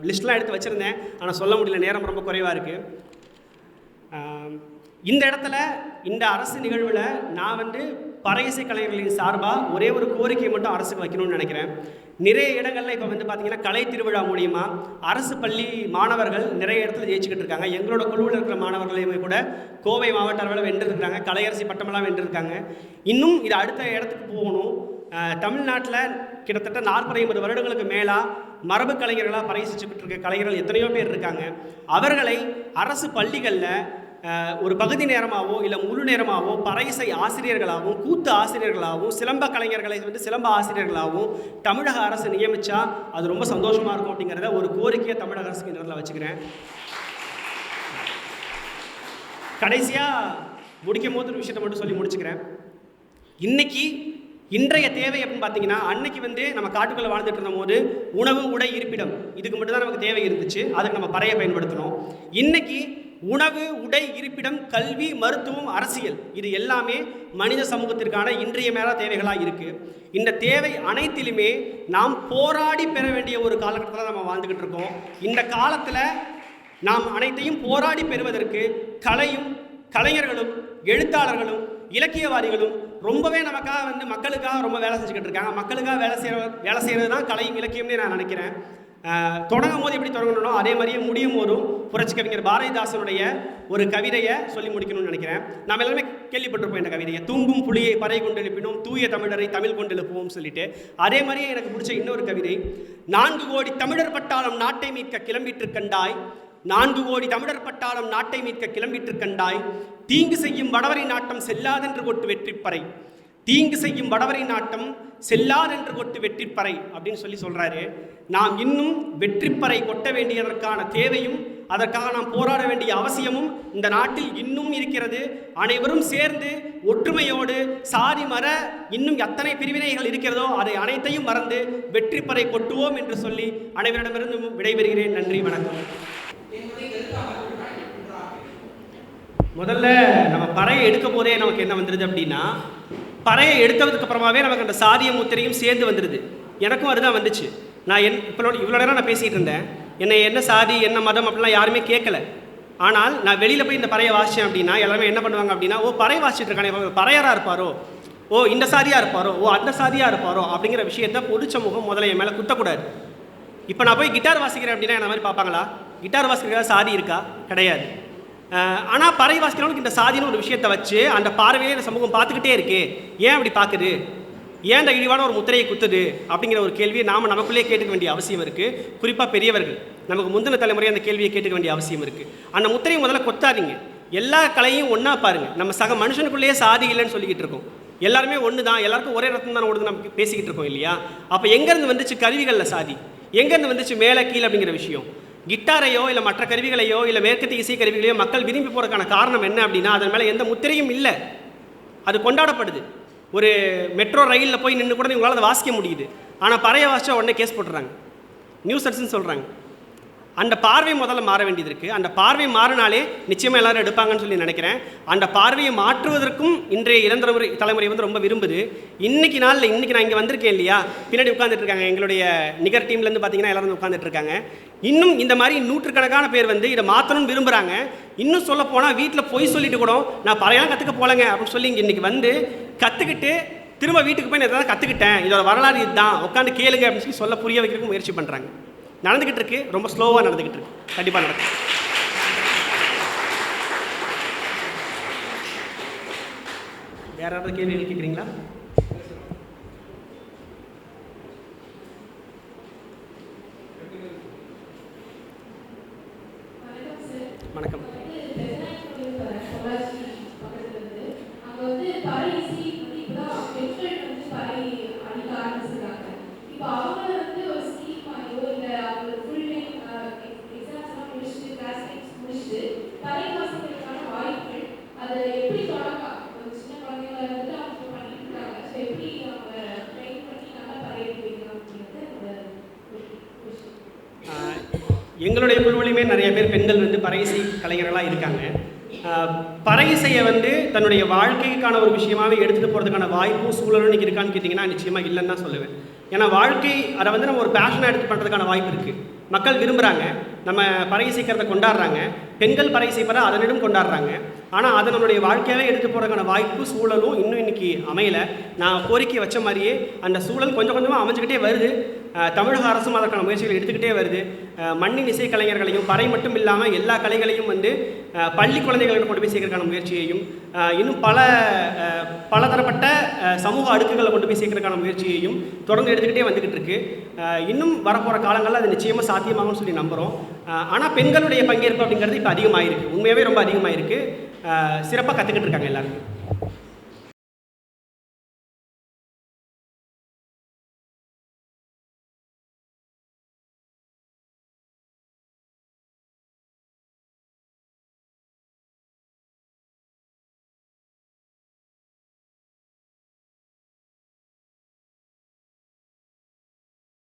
லிஸ்ட்லாம் எடுத்து வச்சிருந்தேன். ஆனால் சொல்ல முடியல நேரம் ரொம்ப குறைவாக இருக்குது இந்த இடத்துல இந்த அரசு நிகழ்வில் நான் வந்து பறையிசை கலைஞர்களின் சார்பாக ஒரே ஒரு கோரிக்கையை மட்டும் அரசுக்கு வைக்கணும்னு நினைக்கிறேன். நிறைய இடங்களில் இப்போ வந்து பார்த்தீங்கன்னா கலை திருவிழா மூலிமா அரசு பள்ளி மாணவர்கள் நிறைய இடத்துல ஜெயிச்சுக்கிட்டு இருக்காங்க. எங்களோட குழுவில் இருக்கிற மாணவர்களையுமே கூட கோவை மாவட்ட அளவில் வென்றிருக்கிறாங்க. கலையரசி பட்டமெல்லாம் வென்றிருக்காங்க. இன்னும் இது அடுத்த இடத்துக்கு போகணும். தமிழ்நாட்டில் கிட்டத்தட்ட நாற்பது ஐம்பது வருடங்களுக்கு மேலாக மரபு கலைஞர்களாக பரிசிச்சுக்கிட்டு இருக்க கலைஞர்கள் எத்தனையோ பேர் இருக்காங்க. அவர்களை அரசு பள்ளிகளில் ஒரு பகுதி நேரமாகவோ இல்லை முழு நேரமாகவோ பறையிசை ஆசிரியர்களாகவும் கூத்து ஆசிரியர்களாகவும் சிலம்ப கலைஞர்களை வந்து சிலம்ப ஆசிரியர்களாகவும் தமிழக அரசு நியமித்தா அது ரொம்ப சந்தோஷமாக இருக்கும் அப்படிங்கிறத ஒரு கோரிக்கையை தமிழக அரசுக்கு இந்த வச்சுக்கிறேன். கடைசியாக முடிக்கும் போது ஒரு விஷயத்தை மட்டும் சொல்லி முடிச்சுக்கிறேன். இன்னைக்கு இன்றைய தேவை அப்படின்னு பார்த்தீங்கன்னா அன்னைக்கு வந்து நம்ம காட்டுக்குள்ளே வாழ்ந்துட்டு இருந்தபோது உணவு உடை இருப்பிடம் இதுக்கு மட்டும் தான் நமக்கு தேவை இருந்துச்சு. அதுக்கு நம்ம பறையை பயன்படுத்தணும் இன்னைக்கு உணவு உடை இருப்பிடம் கல்வி மருத்துவம் அரசியல் இது எல்லாமே மனித சமூகத்திற்கான இன்றியமையாத தேவைகளாக இருக்குது இந்த தேவை அனைத்திலுமே நாம் போராடி பெற வேண்டிய ஒரு காலகட்டத்தில் நம்ம வாழ்ந்துக்கிட்டு இருக்கோம். இந்த காலத்தில் நாம் அனைத்தையும் போராடி பெறுவதற்கு கலையும் கலைஞர்களும் எழுத்தாளர்களும் இலக்கியவாதிகளும் ரொம்பவே நமக்காக வந்து மக்களுக்காக ரொம்ப வேலை செஞ்சுக்கிட்டு இருக்காங்க. மக்களுக்காக வேலை செய்கிற வேலை செய்கிறது தான் கலையும் இலக்கியம்னு நான் நினைக்கிறேன். தொடங்கும் போது எப்படி தொடங்கணும் அதே மாதிரியே முடியும் போதும் புரட்சி கவிஞர் பாரதிதாசனுடைய ஒரு கவிதையை சொல்லி முடிக்கணும்னு நினைக்கிறேன். நம்ம எல்லாமே கேள்விப்பட்டிருப்போம் இந்த கவிதையை. தூங்கும் புலியை பறை கொண்டு எழுப்பினோம் தூய தமிழரை தமிழ் கொண்டு எழுப்புவோம் சொல்லிட்டு. அதே மாதிரியே எனக்கு பிடிச்ச இன்னொரு கவிதை. நான்கு கோடி தமிழர் பட்டாளம் நாட்டை மீட்க கிளம்பிட்டு கண்டாய். நான்கு கோடி தமிழர் பட்டாளம் நாட்டை மீட்க கிளம்பிட்டு கண்டாய். தீங்கு செய்யும் வடவரை நாட்டம் செல்லாதென்று கொட்டு வெற்றிப்பறை. தீங்கு செய்யும் வடவரை நாட்டம் செல்லார் என்று கொட்டு வெற்றிப்பறை அப்படின்னு சொல்லி சொல்கிறாரு நாம் இன்னும் வெற்றிப்பறை கொட்ட வேண்டியதற்கான தேவையும் அதற்காக நாம் போராட வேண்டிய அவசியமும் இந்த நாட்டில் இன்னும் இருக்கிறது. அனைவரும் சேர்ந்து ஒற்றுமையோடு சாதி மர இன்னும் எத்தனை பிரிவினைகள் இருக்கிறதோ அதை அனைத்தையும் மறந்து வெற்றிப்பறை கொட்டுவோம் என்று சொல்லி அனைவரிடமிருந்தும் விடைபெறுகிறேன். நன்றி வணக்கம். முதல்ல நம்ம பறையை எடுக்கும் போதே நமக்கு என்ன வந்துடுது அப்படின்னா பறையை எடுத்ததுக்கு அப்புறமாவே நமக்கு அந்த சாதிய முத்திரையும் சேர்ந்து வந்துடுது எனக்கும் அதுதான் வந்துச்சு. நான் என் இப்போ இவ்வளோ நேரம் நான் பேசிகிட்டு இருந்தேன். என்னை என்ன சாதி என்ன மதம் அப்படிலாம் யாருமே கேட்கல. ஆனால் நான் வெளியில் போய் இந்த பறையை வாசித்தேன் அப்படின்னா எல்லாருமே என்ன பண்ணுவாங்க அப்படின்னா ஓ பறை வாசிச்சுட்டு இருக்கானே பறையராக இருப்பாரோ? ஓ இந்த சாதியாக இருப்பாரோ? ஓ அந்த சாதியாக இருப்பாரோ? அப்படிங்கிற விஷயத்த பொது சமூகம் முதல்ல என் மேலே குத்தக்கூடாது. இப்போ நான் போய் கிட்டார் வாசிக்கிறேன் அப்படின்னா என்ன மாதிரி பார்ப்பாங்களா? கிட்டார் வாசிக்கிற சாதி இருக்கா? கிடையாது. ஆனால் பறவை வாசிக்கிறவங்களுக்கு இந்த சாதின்னு ஒரு விஷயத்தை வச்சு அந்த பார்வையே இந்த சமூகம் பார்த்துக்கிட்டே இருக்கு. ஏன் அப்படி பார்க்குது? ஏன் இந்த இழிவான ஒரு முத்திரையை குத்துது? அப்படிங்கிற ஒரு கேள்வியை நாம் நமக்குள்ளே கேட்டுக்க வேண்டிய அவசியம் இருக்குது குறிப்பாக பெரியவர்கள். நமக்கு முந்தின தலைமுறை அந்த கேள்வியை கேட்டுக்க வேண்டிய அவசியம் இருக்குது அந்த முத்திரையை முதல்ல கொத்தாதீங்க. எல்லா கலையும் ஒன்றா பாருங்கள் நம்ம சக மனுஷனுக்குள்ளேயே சாதி இல்லைன்னு சொல்லிக்கிட்டு இருக்கோம். எல்லாருமே ஒன்று தான் எல்லாருக்கும் ஒரே ரத்தம் தான் ஓடுது நம்ம பேசிக்கிட்டு இருக்கோம் இல்லையா? அப்போ எங்கேருந்து வந்துச்சு கருவிகளில் சாதி? எங்கேருந்து வந்துச்சு மேலே கீழே அப்படிங்கிற விஷயம்? கிட்டாரையோ இல்லை மற்ற கருவிகளையோ இல்லை மேற்கத்திய இசை கருவிகளையோ மக்கள் விரும்பி போகிறதுக்கான காரணம் என்ன அப்படின்னா அதன் மேலே எந்த முத்திரையும் இல்லை. அது கொண்டாடப்படுது. ஒரு மெட்ரோ ரயிலில் போய் நின்று கூட உங்களால் அதை வாசிக்க முடியுது. ஆனால் பறைய வாசிச்சா உடனே கேஸ் போட்டுறாங்க. நியூஸ் அட்ஸ்ன்னு சொல்கிறாங்க அந்த பார்வை முதல்ல மாற வேண்டியது இருக்குது அந்த பார்வை மாறினாலே நிச்சயமாக எல்லாரும் எடுப்பாங்கன்னு சொல்லி நினைக்கிறேன். அந்த பார்வையை மாற்றுவதற்கும் இன்றைய இளந்தலைமுறை தலைமுறை வந்து ரொம்ப விரும்புது. இன்னைக்கு நாளில் இன்னைக்கு நான் இங்கே வந்திருக்கேன் இல்லையா? பின்னாடி உட்காந்துட்டு இருக்காங்க. எங்களுடைய நிகர் டீம்லேருந்து பார்த்தீங்கன்னா எல்லாரும் உட்காந்துட்டு இருக்காங்க. இன்னும் இந்த மாதிரி நூற்றுக்கணக்கான பேர் வந்து இதை மாற்றணும்னு விரும்புகிறாங்க இன்னும் சொல்ல போனால் வீட்டில் பொய் சொல்லிட்டு கூட நான் பறையெல்லாம் கற்றுக்க போலங்க அப்படின்னு சொல்லி இங்கே இன்றைக்கி வந்து கற்றுக்கிட்டு திரும்ப வீட்டுக்கு போய் நான் எதாவது கற்றுக்கிட்டேன் இதோட வரலாறு இதுதான். உட்காந்து கேளுங்க அப்படின்னு சொல்லி சொல்ல புரிய வைக்கிறதுக்கு முயற்சி பண்ணுறாங்க நடந்துக்கிட்டு இருக்கு ரொம்ப ஸ்லோவாக நடந்துக்கிட்டு இருக்கு கண்டிப்பாக நடக்கும். வேற யாராவது கேள்விகள் கேட்குறீங்களா வணக்கம் ஆஹ் எங்களுடைய குழுவிலையுமே நிறைய பேர் பெண்கள் வந்து பறையிசை கலைஞர்களாக இருக்காங்க பறை இசையை வந்து தன்னுடைய வாழ்க்கைக்கான ஒரு விஷயமாவே எடுத்துகிட்டு போகிறதுக்கான வாய்ப்பும் சூழலும் இன்றைக்கி இருக்கான்னு கேட்டிங்கன்னா நிச்சயமாக இல்லைன்னு தான் சொல்லுவேன். ஏன்னா வாழ்க்கை அதை வந்து நம்ம ஒரு பேஷனாக எடுத்து பண்ணுறதுக்கான வாய்ப்பு இருக்குது மக்கள் விரும்புகிறாங்க நம்ம பறை இசைக்கிறத கொண்டாடுறாங்க. பெண்கள் பறை இசைப்பதை அதனிடம் கொண்டாடுறாங்க. ஆனால் அதை நம்மளுடைய வாழ்க்கையாகவே எடுத்து போகிறதுக்கான வாய்ப்பு சூழலும் இன்னும் இன்னைக்கு அமையலை. நான் கோரிக்கை வச்ச மாதிரியே அந்த சூழல் கொஞ்சம் கொஞ்சமாக அமைஞ்சுக்கிட்டே வருது. தமிழக அரசும் அதற்கான முயற்சிகள் எடுத்துக்கிட்டே வருது. மண்ணின் இசை கலைஞர்களையும் பறை மட்டும் இல்லாமல் எல்லா கலைகளையும் வந்து பள்ளி குழந்தைகளுக்கு கொண்டு போய் சேர்க்கறதுக்கான முயற்சியையும் இன்னும் பல பலதரப்பட்ட சமூக அடுக்குகளை கொண்டு போய் சேர்க்கறதுக்கான முயற்சியையும் தொடர்ந்து எடுத்துக்கிட்டே வந்துக்கிட்டு இருக்கு. இன்னும் வரப்போகிற காலங்களில் அது நிச்சயமாக சாத்தியமாகும்னு சொல்லி நம்புகிறோம் ஆனால் பெண்களுடைய பங்கேற்பு அப்படிங்கிறது இப்போ அதிகமாகிருக்கு உண்மையாகவே ரொம்ப அதிகமாகிருக்கு சிறப்பாக கற்றுக்கிட்டு இருக்காங்க எல்லாருமே.